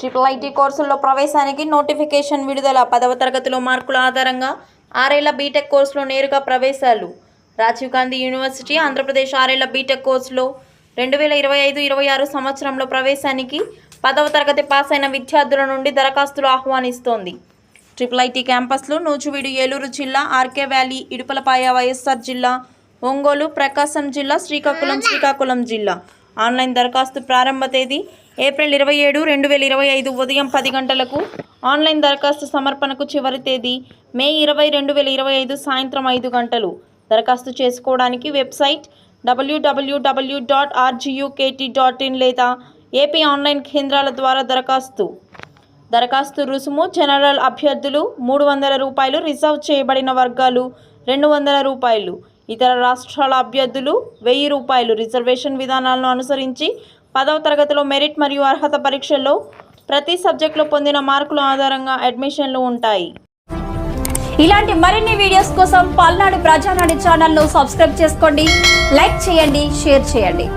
Triple IT కోర్సుల్లో ప్రవేశానికి notification విడుదల పదవ తరగతిలో మార్కుల ఆధారంగా ఆరేళ్ళ బీటెక్ కోర్సులో నేరుగా ప్రవేశాలు. రాజీవ్ గాంధీ యూనివర్సిటీ ఆంధ్రప్రదేశ్ ఆరేళ్ళ బీటెక్ కోర్సులో రెండు వేల ఇరవై ఐదు ఇరవై ఆరు సంవత్సరంలో ప్రవేశానికి పదవ తరగతి పాస్ అయిన విద్యార్థుల నుండి దరఖాస్తులు ఆహ్వానిస్తోంది. ట్రిపుల్ ఐటీ క్యాంపస్లు నూచువీడు ఏలూరు జిల్లా ఆర్కే వ్యాలీ ఇడుపలపాయ వైఎస్ఆర్ జిల్లా ఒంగోలు ప్రకాశం జిల్లా శ్రీకాకుళం శ్రీకాకుళం జిల్లా. ఆన్లైన్ దరఖాస్తు ప్రారంభ తేదీ ఏప్రిల్ ఇరవై ఏడు రెండు వేల ఇరవై ఐదు ఉదయం పది గంటలకు ఆన్లైన్ దరఖాస్తు సమర్పణకు చివరి తేదీ మే ఇరవై రెండు వేల ఇరవై ఐదు సాయంత్రం ఐదు గంటలు. దరఖాస్తు చేసుకోవడానికి website W W W dot RGUKT dot in లేదా ఏపీ ఆన్లైన్ కేంద్రాల ద్వారా దరఖాస్తు. దరఖాస్తు రుసుము జనరల్ అభ్యర్థులు మూడు వందల రూపాయలు రిజర్వ్ చేయబడిన వర్గాలు రెండు వందల రూపాయలు. ఇతర రాష్ట్రాల అభ్యర్థులు వెయ్యి రూపాయలు రిజర్వేషన్ విధానాలను అనుసరించి పదవ తరగతిలో మెరిట్ మరియు అర్హత పరీక్షల్లో ప్రతి సబ్జెక్టులో పొందిన మార్కుల ఆధారంగా అడ్మిషన్లు ఉంటాయి. ఇలాంటి మరిన్ని వీడియోస్ కోసం పల్నాడు ప్రజానాడు ఛానల్ను సబ్స్క్రైబ్ చేసుకోండి లైక్ చేయండి షేర్ చేయండి.